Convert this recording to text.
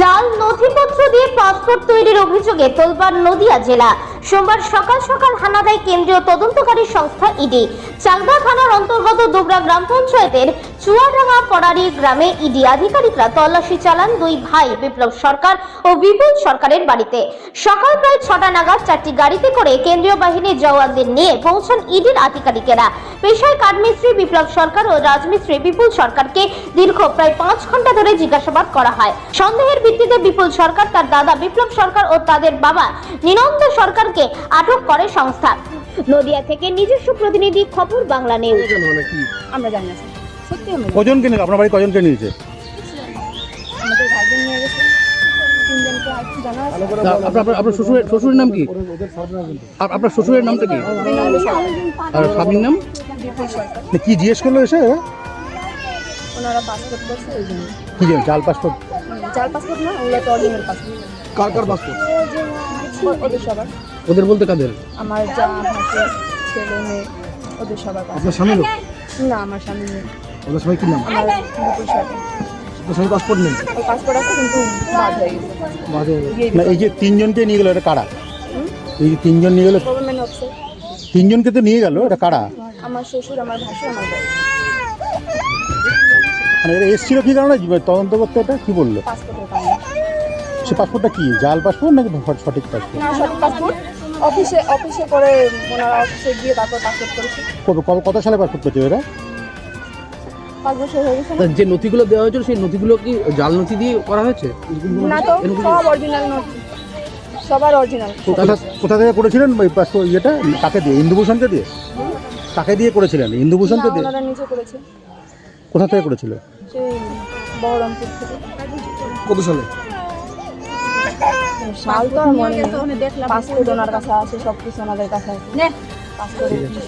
জাল নথিপত্র দিয়ে পাসপোর্ট তৈরির অভিযোগে তোলবার নদিয়া জেলা। সোমবার সকাল সকাল হানা দেয় কেন্দ্রীয় তদন্তকারী সংস্থা ইডি। চাকদা থানার অন্তর্গত দুবরা গ্রাম পঞ্চায়েতের চুয়াডাঙ্গা পড়ারি গ্রামে ইডি আধিকারিকরা তল্লাশি চালান দুই ভাই, বিপ্লব সরকার ও বিপুল সরকারের বাড়িতে। সকাল প্রায় ছটা নাগাদ চারটি গাড়িতে করে কেন্দ্রীয় বাহিনীর জওয়ানদের নিয়ে পৌঁছান ইডির আধিকারিকেরা। পেশায় কাঠমিস্ত্রি বিপ্লব সরকার ও রাজমিস্ত্রি বিপুল সরকারকে দীর্ঘ প্রায় পাঁচ ঘণ্টা ধরে জিজ্ঞাসাবাদ করা হয়। সন্দেহের ভিত্তিতে বিপুল সরকার তার দাদা বিপ্লব সরকার ও তাদের বাবা নিনন্দ সরকারকে আটক করে সংস্থা। নদিয়া থেকে নিজস্ব প্রতিনিধি খবর বাংলা নিউজ কেন মানে আমরা জানি না সত্যি আমরা জানি না। কজনকে নিয়ে আপনার বাড়ি কজনকে নিয়েছে? আমাদের ভাইদের নিয়ে গেছে। তিনজনকে আর কি জানা আছে? আপনার আপনার- আপনার শ্বশুরের শ্বশুরের নাম কি? আপ- আপনার শ্বশুরের নামটা কি? আর স্বামীর নাম? বিপুল সরকার কি জিজ্ঞেস করল এসে? ওনারা পাসপোর্ট করছে ওই জন্য। কি জানি জাল পাসপোর্ট? চার পাসপোর্ট না ওগুলো তো অরিজিনাল পাসপোর্ট। কার কার পাসপোর্ট? ওদের সবার। ওদের বলতে কাদের? আমার যা ভাসে ছেলে মেয়ে ওদের সবার আপনার স্বামীরও না আমার স্বামী নেই। ওদের স্বামী কি নাম? আমার বিপুল সরকার আপনার স্বামী পাসপোর্ট নেই? ওর পাসপোর্ট আছে কিন্তু বাদ হয়ে গেছে। মাঝে দিয়ে না এই যে তিনজনকে নিয়ে গেল এটা কারা? এই যে তিনজন নিয়ে গেল গভর্নমেন্ট অফিসে তিনজনকে তো নিয়ে গেল এটা কারা? আমার শ্বশুর আমার ভাসুর আমার বউ। মানে এসেছিল কি কারণে? তদন্ত করতে এটা কি বলল? পাসপোর্টের কারণে। সে পাসপোর্টটা কি? জাল পাসপোর্ট নাকি সঠিক পাসপোর্ট? সঠিক পাসপোর্ট। অফিসে অফিসে করে ওনারা অফিসে গিয়ে তারপর পাসপোর্ট করেছে। কবে কবে- কত সালে পাসপোর্ট পেয়েছে এরা? পাঁচ বছর হয়ে গেছে তা যে নথিগুলো দেওয়া হয়েছিল সেই নথিগুলো কি জাল নথি দিয়ে করা হয়েছে? না তো সব অরিজিনাল নোট সবার অরিজিনাল কোথা কোথা থেকে করেছিলেন ওই পাসপোর্ট ইয়েটা? কাকে দিয়ে? ইন্দুভূষণকে দিয়ে? তাকে দিয়ে করেছিলেন? ইন্দুভূষণকে দিয়ে? ওনারা নিচে করেছে। কোথা থেকে করেছিল? সেই বহরমপুর থেকে। কত সালে? সাল তো মনে নেই। পাসপোর্ট ওনার কাছে আছে সব কিছু ওনাদের কাছে আছে পাসপোর্ট